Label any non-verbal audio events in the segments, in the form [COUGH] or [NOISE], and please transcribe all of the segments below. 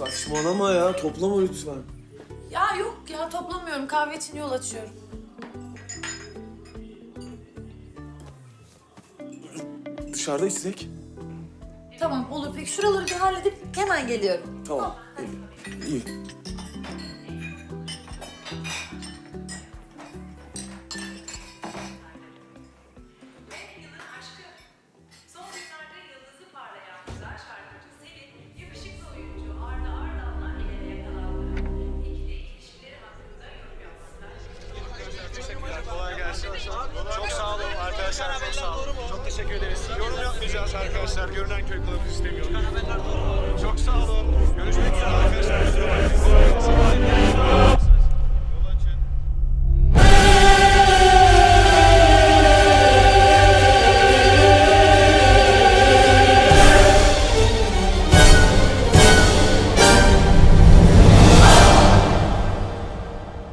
Saçmalama ya. Toplama lütfen. Ya yok ya toplamıyorum. Kahve için yol açıyorum. Dışarıda içsek. Tamam olur peki şuraları bir halledip hemen geliyorum. Tamam. İyi. İyi. Yapmayacağız arkadaşlar. Görünen köy kılavuz istemiyorum. Çok sağ olun. Görüşmek üzere arkadaşlar.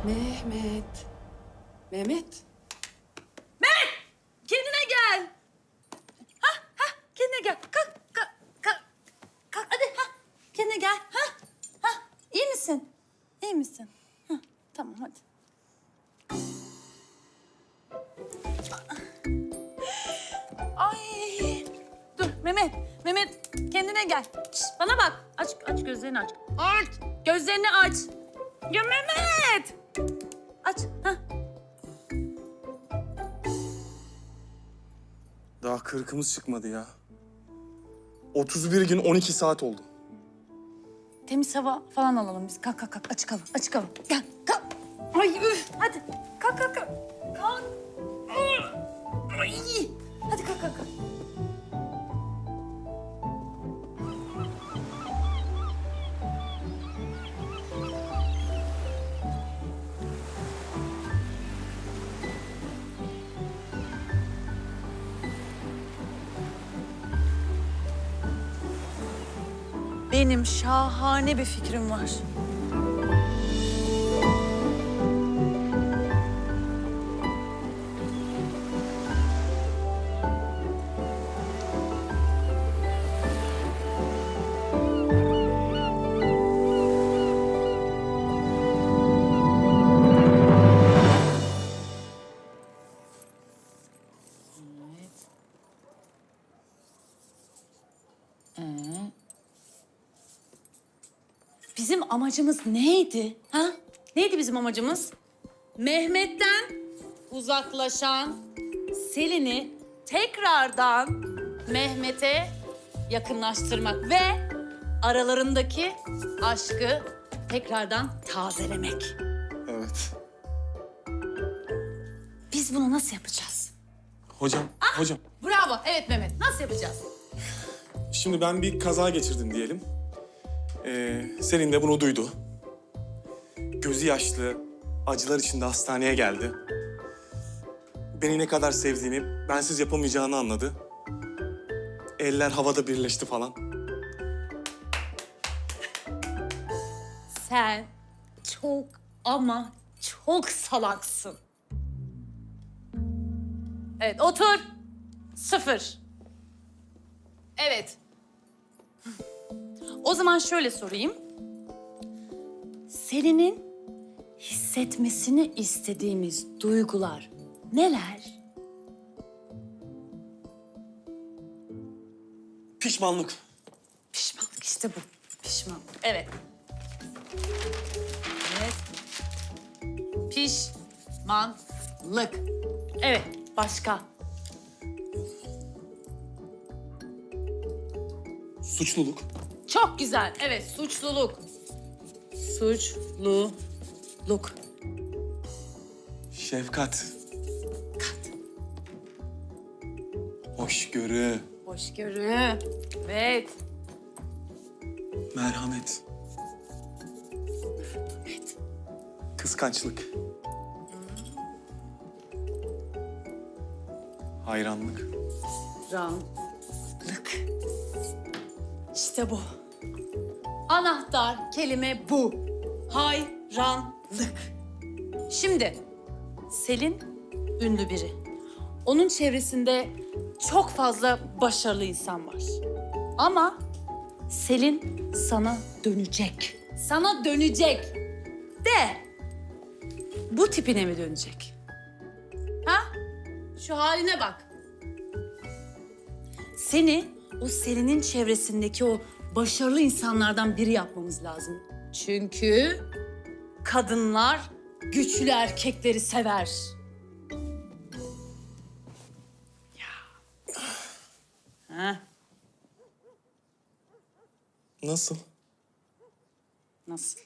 Mehmet. Mehmet! Kendine gel. Ha ha kendine gel. Kalk kalk kalk. Kalk hadi ha. Kendine gel. Ha ha. İyi misin? İyi misin? Ha, tamam hadi. Ay. Dur Mehmet. Mehmet kendine gel. Şş, bana bak. Aç aç gözlerini aç. Aç. Gözlerini aç. Ya Mehmet. Aç. Ha. Daha kırkımız çıkmadı ya. 31 gün 12 saat oldu. Temiz hava falan alalım biz. Kalk kalk kalk. Açık hava. Açık hava. Gel kalk. Ay üf. Hadi. Kalk kalk kalk. Kalk. Ay. Hadi kalk kalk kalk. Benim şahane bir fikrim var. Amacımız neydi? Ha? Neydi bizim amacımız? Mehmet'ten uzaklaşan Selin'i tekrardan Mehmet'e yakınlaştırmak ve aralarındaki aşkı tekrardan tazelemek. Evet. Biz bunu nasıl yapacağız? Hocam, hocam. Bravo. Evet Mehmet. Nasıl yapacağız? Şimdi ben bir kaza geçirdim diyelim. Ee, Selin de bunu duydu. Gözü yaşlı, acılar içinde hastaneye geldi. Beni ne kadar sevdiğimi, bensiz yapamayacağını anladı. Eller havada birleşti falan. Sen çok ama çok salaksın. Evet, otur. Sıfır. Evet. O zaman şöyle sorayım. Selin'in hissetmesini istediğimiz duygular neler? Pişmanlık. Pişmanlık işte bu. Pişmanlık. Evet. Evet. Pişmanlık. Evet. Başka. Suçluluk. Çok güzel. Evet. Suçluluk. Suçluluk. Şefkat. Hoşgörü. Hoşgörü. Evet. Merhamet. Kıskançlık. Hayranlık. Ranlık. İşte bu. Anahtar kelime bu. Hayranlık. Şimdi Selin ünlü biri. Onun çevresinde çok fazla başarılı insan var. Ama Selin sana dönecek. Sana dönecek. De. Bu tipine mi dönecek? Ha? Şu haline bak. Seni o Selin'in çevresindeki o başarılı insanlardan biri yapmamız lazım. Çünkü kadınlar güçlü erkekleri sever. Ya. Ha, Nasıl? nasıl?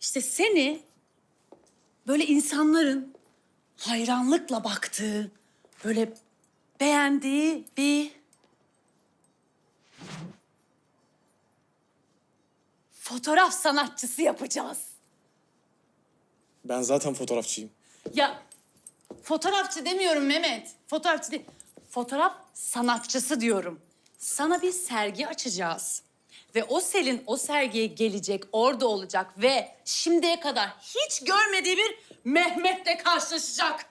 İşte seni böyle insanların hayranlıkla baktığı, böyle beğendiği bir fotoğraf sanatçısı yapacağız. Ben zaten fotoğrafçıyım. Ya fotoğrafçı demiyorum Mehmet. Fotoğrafçı değil. Fotoğraf sanatçısı diyorum. Sana bir sergi açacağız. Ve o Selin o sergiye gelecek, orada olacak ve şimdiye kadar hiç görmediği bir Mehmet'le karşılaşacak.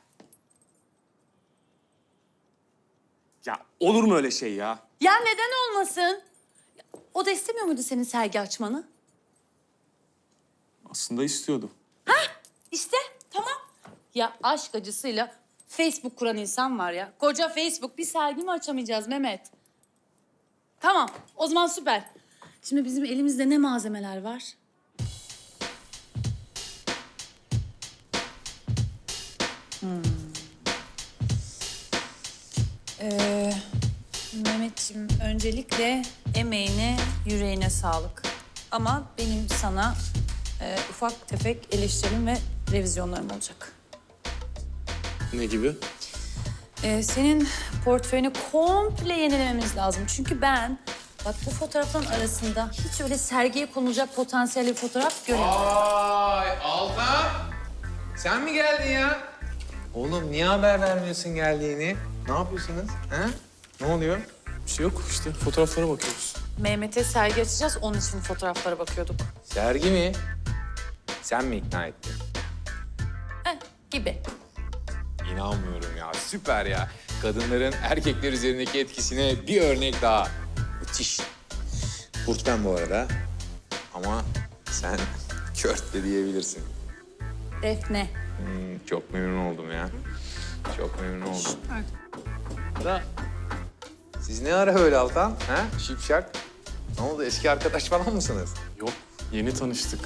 Ya olur mu öyle şey ya? Ya neden olmasın? O da istemiyor muydu senin sergi açmanı? Aslında istiyordum. İşte tamam. Ya aşk acısıyla Facebook kuran insan var ya. Koca Facebook bir sergi mi açamayacağız Mehmet? Tamam o zaman süper. Şimdi bizim elimizde ne malzemeler var? Hmm. Ee, Mehmetciğim öncelikle emeğine, yüreğine sağlık. Ama benim sana e, ufak tefek eleştirim ve revizyonlarım olacak. Ne gibi? Ee, senin portföyünü komple yenilememiz lazım. Çünkü ben bak bu fotoğrafların arasında hiç öyle sergiye konulacak potansiyelli bir fotoğraf göremiyorum. Ay Altan! Sen mi geldin ya? Oğlum niye haber vermiyorsun geldiğini? Ne yapıyorsunuz? Ha? Ne oluyor? Bir şey yok işte fotoğraflara bakıyoruz. Mehmet'e sergi açacağız, onun için fotoğraflara bakıyorduk. Sergi mi? Sen mi ikna ettin? Heh, gibi. İnanmıyorum ya. Süper ya. Kadınların erkekler üzerindeki etkisine bir örnek daha. Müthiş. Kurt ben bu arada. Ama sen [LAUGHS] kört de diyebilirsin. Defne. Hmm, çok memnun oldum ya. Çok memnun oldum. Da siz ne ara böyle Altan? Ha? Şipşak. Ne oldu? Eski arkadaş falan mısınız? Yok yeni tanıştık.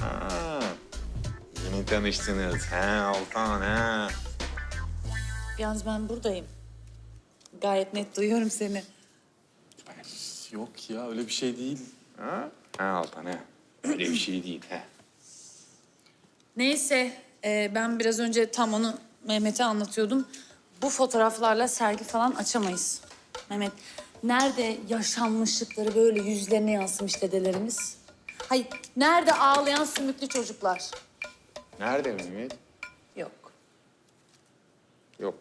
Ha. Tanıştınız. Ha Altan ha. Yalnız ben buradayım. Gayet net duyuyorum seni. Yok ya öyle bir şey değil. Ha? Ha Altan ha. Öyle bir şey değil ha. Neyse, e, ben biraz önce tam onu Mehmet'e anlatıyordum. Bu fotoğraflarla sergi falan açamayız. Mehmet, nerede yaşanmışlıkları böyle yüzlerine yansımış dedelerimiz? Hayır, nerede ağlayan sümüklü çocuklar? Nerede Mehmet? Yok. Yok.